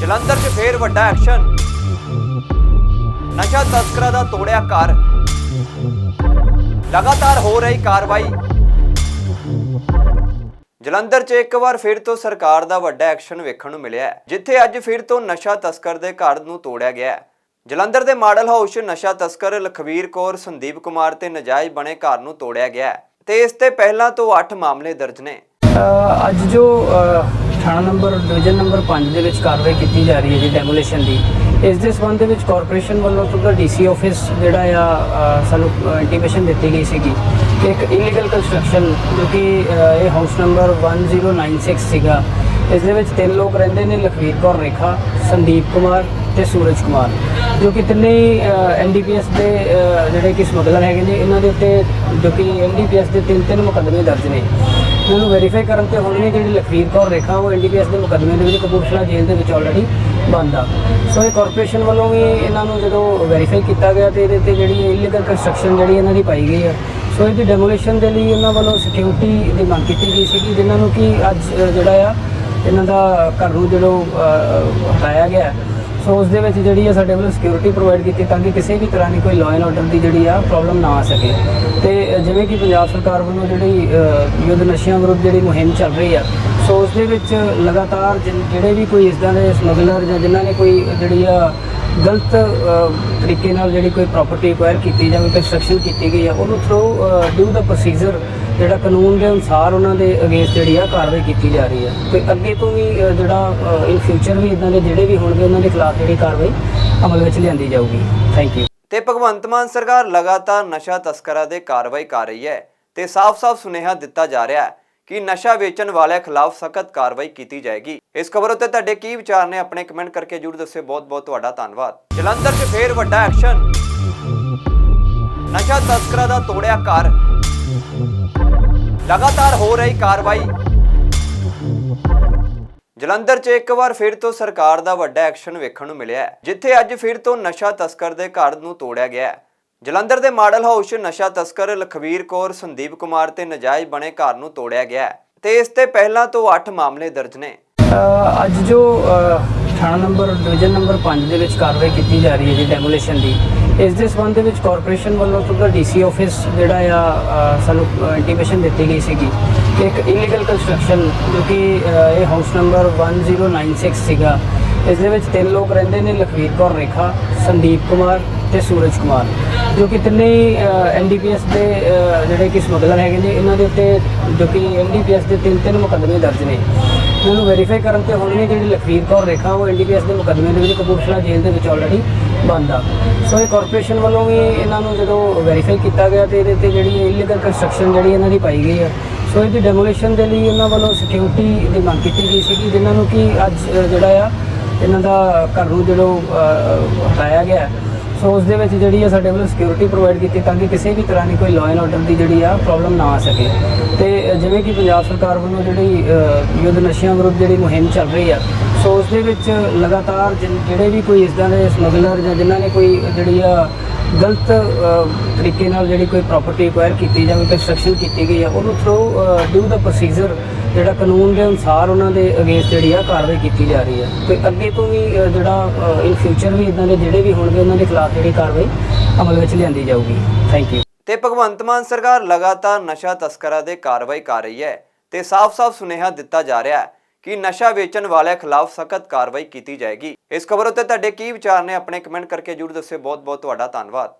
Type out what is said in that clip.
ਜਲੰਧਰ 'ਚ ਫੇਰ ਵੱਡਾ ਐਕਸ਼ਨ। ਨਸ਼ਾ ਤਸਕਰਾਂ ਦਾ ਤੋੜਿਆ ਘਰ। ਲਗਾਤਾਰ ਹੋ ਰਹੀ ਕਾਰਵਾਈ। ਜਲੰਧਰ 'ਚ ਇੱਕ ਵਾਰ ਫਿਰ ਤੋਂ ਸਰਕਾਰ ਦਾ ਵੱਡਾ ਐਕਸ਼ਨ ਵੇਖਣ ਨੂੰ ਮਿਲਿਆ ਜਿੱਥੇ ਅੱਜ ਫਿਰ ਤੋਂ ਨਸ਼ਾ ਤਸਕਰ ਦੇ ਘਰ ਨੂੰ ਤੋੜਿਆ ਗਿਆ ਜਲੰਧਰ ਦੇ ਮਾਡਲ ਹਾਊਸ ਨਸ਼ਾ ਤਸਕਰ ਲਖਵੀਰ ਕੌਰ, ਸੰਦੀਪ ਕੁਮਾਰ ਤੇ ਨਜਾਇਜ਼ ਬਣੇ ਘਰ ਨੂੰ ਤੋੜਿਆ ਗਿਆ ਤੇ ਇਸ ਤੇ ਪਹਿਲਾਂ ਤੋਂ 8 ਮਾਮਲੇ ਦਰਜ ਨੇ। ਅੱਜ ਜੋ ਥਾਣਾ ਨੰਬਰ, ਡਿਵੀਜ਼ਨ ਨੰਬਰ 5 ਦੇ ਵਿੱਚ ਕਾਰਵਾਈ ਕੀਤੀ ਜਾ ਰਹੀ ਹੈ ਜੀ ਡੈਮੋਲੀਸ਼ਨ ਦੀ। ਇਸ ਦੇ ਸੰਬੰਧ ਦੇ ਵਿੱਚ ਕਾਰਪੋਰੇਸ਼ਨ ਵੱਲੋਂ ਤੋਂ ਡੀਸੀ ਆਫਿਸ ਜਿਹੜਾ ਆ ਸਾਨੂੰ ਇੰਟੀਮੇਸ਼ਨ ਦਿੱਤੀ ਗਈ ਸੀਗੀ। ਕਿ ਇੱਕ ਇਲੀਗਲ ਕੰਸਟਰਕਸ਼ਨ ਜੋ ਕਿ ਇਹ ਹਾਊਸ ਨੰਬਰ 1096 ਸੀਗਾ। ਇਸ ਦੇ ਵਿੱਚ ਤਿੰਨ ਲੋਕ ਰਹਿੰਦੇ ਨੇ, ਲਖਵੀਰ ਕੌਰ ਰੇਖਾ, ਸੰਦੀਪ ਕੁਮਾਰ ਤੇ ਸੂਰਜ ਕੁਮਾਰ। ਜੋ ਕਿ ਤਿੰਨੇ ਐਨਡੀਪੀਐਸ ਦੇ ਜਿਹੜੇ ਕਿ ਸਮਗਲਰ ਹੈਗੇ ਨੇ, ਇਹਨਾਂ ਦੇ ਉੱਤੇ ਜੋ ਕਿ ਐਨਡੀਪੀਐਸ ਦੇ ਤਿੰਨ ਤਿੰਨ ਮੁਕੱਦਮੇ ਦਰਜ ਨੇ। ਇਹਨਾਂ ਨੂੰ ਵੈਰੀਫਾਈ ਕਰਨ ਤੇ ਹੁਣ ਵੀ ਜਿਹੜੀ ਲਖਵੀਰ ਕੌਰ ਰੇਖਾ, ਉਹ ਐਨਡੀਪੀਐਸ ਦੇ ਮੁਕੱਦਮੇ ਦੇ ਵਿੱਚ ਕਪੂਰਥਲਾ ਜੇਲ੍ਹ ਦੇ ਵਿੱਚ ਆਲਰੇਡੀ ਬੰਦ ਆ। ਸੋ ਇਹ ਕਾਰਪੋਰੇਸ਼ਨ ਵੱਲੋਂ ਵੀ ਇਹਨਾਂ ਨੂੰ ਜਦੋਂ ਵੈਰੀਫਾਈ ਕੀਤਾ ਗਿਆ ਤੇ ਇਹਦੇ ਤੇ ਜਿਹੜੀ ਇਲੀਗਲ ਕੰਸਟਰਕਸ਼ਨ ਜਿਹੜੀ ਇਹਨਾਂ ਦੀ ਪਾਈ ਗਈ ਆ, ਸੋ ਇਹਦੀ ਡੈਮੋਲੀਸ਼ਨ ਦੇ ਲਈ ਇਹਨਾਂ ਵੱਲੋਂ ਸਿਕਿਉਰਿਟੀ ਦੀ ਮੰਗ ਕੀਤੀ ਗਈ ਸੀ ਕਿ ਜਿਨ੍ਹਾਂ ਨੂੰ ਕਿ ਅੱਜ ਜਿਹੜਾ ਆ, ਇਹਨਾਂ ਦਾ ਘਰ ਨੂੰ ਜਦੋਂ ਹਟਾਇਆ ਗਿਆ ਸੋ ਉਸ ਦੇ ਵਿੱਚ ਜਿਹੜੀ ਆ ਸਾਡੇ ਵੱਲੋਂ ਸਿਕਿਉਰਿਟੀ ਪ੍ਰੋਵਾਈਡ ਕੀਤੀ ਤਾਂ ਕਿ ਕਿਸੇ ਵੀ ਤਰ੍ਹਾਂ ਦੀ ਕੋਈ ਲਾਅ ਐਂਡ ਆਰਡਰ ਦੀ ਜਿਹੜੀ ਆ ਪ੍ਰੋਬਲਮ ਨਾ ਆ ਸਕੇ। ਤੇ ਜਿਵੇਂ ਕਿ ਪੰਜਾਬ ਸਰਕਾਰ ਵੱਲੋਂ ਜਿਹੜੀ ਯੁੱਧ ਨਸ਼ਿਆਂ ਵਿਰੁੱਧ ਜਿਹੜੀ ਮੁਹਿੰਮ ਚੱਲ ਰਹੀ ਆ ਸੋ ਉਸ ਦੇ ਵਿੱਚ ਲਗਾਤਾਰ ਜਿਨ- ਜਿਹੜੇ ਵੀ ਕੋਈ ਇਸਦਾਂ ਦੇ ਸਮਗਲਰ ਜਾਂ ਜਿਨ੍ਹਾਂ ਨੇ ਕੋਈ ਜਿਹੜੀ ਆ ਗਲਤ ਅ, ਤਰੀਕੇ ਨਾਲ ਜਿਹੜੀ ਕੋਈ ਪ੍ਰਾਪਰਟੀ ਐਕਵਾਇਰ ਕੀਤੀ ਜਾਂ ਕੰਸਟਰਕਸ਼ਨ ਕੀਤੀ ਗਈ ਆ ਉਹਨੂੰ ਥਰੂ ਡਿਊ ਦਾ ਪ੍ਰੋਸੀਜਰ ਜਿਹੜਾ ਕਾਨੂੰਨ ਦੇ ਅਨੁਸਾਰ ਉਹਨਾਂ ਦੇ ਅਗੇਂਸਟ ਜਿਹੜੀ ਆ ਕਾਰਵਾਈ ਕੀਤੀ ਜਾ ਰਹੀ ਹੈ ਤੇ ਅੱਗੇ ਤੋਂ ਵੀ ਅ, ਜਿਹੜਾ ਇਨ ਫਿਊਚਰ ਵੀ ਇਦਾਂ ਦੇ ਜਿਹੜੇ ਵੀ ਹੋਣਗੇ ਉਹਨਾਂ ਦੇ ਖਿਲਾਫ ਜਿਹੜੀ ਕਾਰਵਾਈ ਅਮਲ ਵਿੱਚ ਲਿਆਂਦੀ ਜਾਊਗੀ। ਥੈਂਕ ਯੂ ਤੇ ਭਗਵੰਤ ਮਾਨ ਸਰਕਾਰ ਲਗਾਤਾਰ ਨਸ਼ਾ ਤਸਕਰਾਂ ਦੇ ਕਾਰਵਾਈ ਕਰ ਰਹੀ ਹੈ ਤੇ ਸਾਫ਼-ਸਾਫ਼ ਸੁਨੇਹਾ ਦਿੱਤਾ ਜਾ ਰਿਹਾ ਹੈ। ਕਿ ਨਸ਼ਾ ਵੇਚਣ ਵਾਲਿਆਂ ਖਿਲਾਫ ਸਖਤ ਕਾਰਵਾਈ ਕੀਤੀ ਜਾਏਗੀ। ਇਸ ਖਬਰ ਉੱਤੇ ਤੁਹਾਡੇ ਕੀ ਵਿਚਾਰ ਨੇ ਆਪਣੇ ਕਮੈਂਟ ਕਰਕੇ ਜਰੂਰ ਦੱਸਿਓ। ਬਹੁਤ-ਬਹੁਤ ਤੁਹਾਡਾ ਧੰਨਵਾਦ। ਜਲੰਧਰ 'ਚ ਫੇਰ ਵੱਡਾ ਐਕਸ਼ਨ। ਨਸ਼ਾ ਤਸਕਰਾਂ ਦਾ ਤੋੜਿਆ ਘਰ। ਲਗਾਤਾਰ ਹੋ ਰਹੀ ਕਾਰਵਾਈ। ਜਲੰਧਰ 'ਚ ਇੱਕ ਵਾਰ ਫਿਰ ਤੋਂ ਸਰਕਾਰ ਦਾ ਵੱਡਾ ਐਕਸ਼ਨ ਵੇਖਣ ਨੂੰ ਮਿਲਿਆ ਜਿੱਥੇ ਅੱਜ ਫਿਰ ਤੋਂ ਨਸ਼ਾ ਤਸਕਰ ਦੇ ਘਰ ਨੂੰ ਤੋੜਿਆ ਗਿਆ ਜਲੰਧਰ ਦੇ ਮਾਡਲ ਹਾਊਸ 'ਚ ਨਸ਼ਾ ਤਸਕਰ ਲਖਵੀਰ ਕੌਰ ਸੰਦੀਪ ਕੁਮਾਰ ਤੇ ਨਜਾਇਜ਼ ਬਣੇ ਘਰ ਨੂੰ ਤੋੜਿਆ ਗਿਆ ਹੈ ਤੇ ਇਸ ਤੇ ਪਹਿਲਾਂ ਤੋਂ 8 ਮਾਮਲੇ ਦਰਜ ਨੇ। ਅ, ਅੱਜ ਜੋ ਅ, ਥਾਣਾ ਨੰਬਰ ਡਿਵੀਜ਼ਨ ਨੰਬਰ 5 ਦੇ ਵਿੱਚ ਕਾਰਵਾਈ ਕੀਤੀ ਜਾ ਰਹੀ ਹੈ ਜੀ ਡੈਮੋਲੀਸ਼ਨ ਦੀ ਇਸ ਦੇ ਸੰਬੰਧ ਦੇ ਵਿੱਚ ਕਾਰਪੋਰੇਸ਼ਨ ਵੱਲੋਂ ਤੋਂ ਡੀਸੀ ਆਫਿਸ ਜਿਹੜਾ ਆ ਅ, ਸਾਨੂੰ ਇੰਟੀਮੇਸ਼ਨ ਦਿੱਤੀ ਗਈ ਸੀਗੀ। ਕਿ ਇੱਕ ਇਲੀਗਲ ਕੰਸਟਰਕਸ਼ਨ ਜੋ ਕਿ ਅ, ਇਹ ਹਾਊਸ ਨੰਬਰ 1096 ਸੀਗਾ। ਇਸ ਦੇ ਵਿੱਚ ਤਿੰਨ ਲੋਕ ਰਹਿੰਦੇ ਨੇ ਲਖਵੀਰ ਕੌਰ ਰੇਖਾ ਸੰਦੀਪ ਕੁਮਾਰ ਤੇ ਸੂਰਜ ਕੁਮਾਰ। ਜੋ ਕਿ ਤਿੰਨੇ ਐਨਡੀਪੀਐਸ ਦੇ ਜਿਹੜੇ ਕਿ ਸਮਗਲਰ ਹੈਗੇ ਨੇ, ਇਹਨਾਂ ਦੇ ਉੱਤੇ ਜੋ ਕਿ ਐਨਡੀਪੀਐਸ ਦੇ ਤਿੰਨ ਤਿੰਨ ਮੁਕੱਦਮੇ ਦਰਜ ਨੇ। ਇਹਨਾਂ ਨੂੰ ਵੈਰੀਫਾਈ ਕਰਨ ਤੇ ਹੁਣ ਵੀ ਜਿਹੜੀ ਲਖਵੀਰ ਕੌਰ ਰੇਖਾ, ਉਹ ਐਨਡੀਪੀਐਸ ਦੇ ਮੁਕੱਦਮੇ ਦੇ ਵਿੱਚ ਕਪੂਰਥਲਾ ਜੇਲ੍ਹ ਦੇ ਵਿੱਚ ਆਲਰੇਡੀ ਬੰਦ ਆ। ਸੋ ਇਹ ਕਾਰਪੋਰੇਸ਼ਨ ਵੱਲੋਂ ਵੀ ਇਹਨਾਂ ਨੂੰ ਜਦੋਂ ਵੈਰੀਫਾਈ ਕੀਤਾ ਗਿਆ ਤੇ ਇਹਦੇ ਤੇ ਜਿਹੜੀ ਇਲੀਗਲ ਕੰਸਟਰਕਸ਼ਨ ਜਿਹੜੀ ਇਹਨਾਂ ਦੀ ਪਾਈ ਗਈ ਆ। ਸੋ ਇਹਦੀ ਡੈਮੋਲੀਸ਼ਨ ਦੇ ਲਈ ਇਹਨਾਂ ਵੱਲੋਂ ਸਿਕਿਉਰਿਟੀ ਦੀ ਮੰਗ ਕੀਤੀ ਗਈ ਸੀ ਕਿ ਜਿਨ੍ਹਾਂ ਨੂੰ ਕਿ ਅੱਜ ਜਿਹੜਾ ਆ, ਇਹਨਾਂ ਦਾ ਘਰ ਨੂੰ ਜਦੋਂ ਹਟਾਇਆ ਗਿਆ ਸੋ ਉਸ ਦੇ ਵਿੱਚ ਜਿਹੜੀ ਆ ਸਾਡੇ ਵੱਲੋਂ ਸਿਕਿਉਰਿਟੀ ਪ੍ਰੋਵਾਈਡ ਕੀਤੀ ਤਾਂ ਕਿ ਕਿਸੇ ਵੀ ਤਰ੍ਹਾਂ ਦੀ ਕੋਈ ਲਾਅ ਐਂਡ ਆਰਡਰ ਦੀ ਜਿਹੜੀ ਆ ਪ੍ਰੋਬਲਮ ਨਾ ਆ ਸਕੇ। ਤੇ ਜਿਵੇਂ ਕਿ ਪੰਜਾਬ ਸਰਕਾਰ ਵੱਲੋਂ ਜਿਹੜੀ ਯੁੱਧ ਨਸ਼ਿਆਂ ਵਿਰੁੱਧ ਜਿਹੜੀ ਮੁਹਿੰਮ ਚੱਲ ਰਹੀ ਆ, ਸੋ ਉਸ ਦੇ ਵਿੱਚ ਲਗਾਤਾਰ ਜਿਨ- ਜਿਹੜੇ ਵੀ ਕੋਈ ਇਸਦਾਂ ਦੇ ਸਮਗਲਰ ਜਾਂ ਜਿਨ੍ਹਾਂ ਨੇ ਕੋਈ ਜਿਹੜੀ ਆ ਗਲਤ ਤਰੀਕੇ ਨਾਲ ਜਿਹੜੀ ਕੋਈ ਪ੍ਰਾਪਰਟੀ ਐਕਵਾਇਰ ਕੀਤੀ ਜਾਂ ਕੰਸਟਰਕਸ਼ਨ ਕੀਤੀ ਗਈ ਆ, ਉਹਨੂੰ ਥਰੂ ਡਿਊ ਦਾ ਪ੍ਰੋਸੀਜਰ ਜਿਹੜਾ ਕਾਨੂੰਨ ਦੇ ਅਨੁਸਾਰ ਉਹਨਾਂ ਦੇ ਅਗੇਂਸਟ ਜਿਹੜੀ ਆ ਕਾਰਵਾਈ ਕੀਤੀ ਜਾ ਰਹੀ ਹੈ ਤੇ ਅੱਗੇ ਤੋਂ ਵੀ ਜਿਹੜਾ ਇਨ ਫਿਊਚਰ ਵੀ ਇਦਾਂ ਦੇ ਜਿਹੜੇ ਵੀ ਹੋਣਗੇ, ਉਹਨਾਂ ਦੇ ਖਿਲਾਫ ਜਿਹੜੀ ਕਾਰਵਾਈ ਅਮਲ ਵਿੱਚ ਲਿਆਂਦੀ ਜਾਊਗੀ। ਥੈਂਕ ਯੂ ਤੇ ਭਗਵੰਤ ਮਾਨ ਸਰਕਾਰ ਲਗਾਤਾਰ ਨਸ਼ਾ ਤਸਕਰਾਂ ਦੇ ਕਾਰਵਾਈ ਕਰ ਰਹੀ ਹੈ ਤੇ ਸਾਫ਼-ਸਾਫ਼ ਸੁਨੇਹਾ ਦਿੱਤਾ ਜਾ ਰਿਹਾ ਹੈ। ਕਿ ਨਸ਼ਾ ਵੇਚਣ ਵਾਲਿਆਂ ਖਿਲਾਫ ਸਖਤ ਕਾਰਵਾਈ ਕੀਤੀ ਜਾਏਗੀ। ਇਸ ਖਬਰ ਉੱਤੇ ਤੁਹਾਡੇ ਕੀ ਵਿਚਾਰ ਨੇ, ਆਪਣੇ ਕਮੈਂਟ ਕਰਕੇ ਜਰੂਰ ਦੱਸਿਓ। ਬਹੁਤ-ਬਹੁਤ ਤੁਹਾਡਾ ਧੰਨਵਾਦ।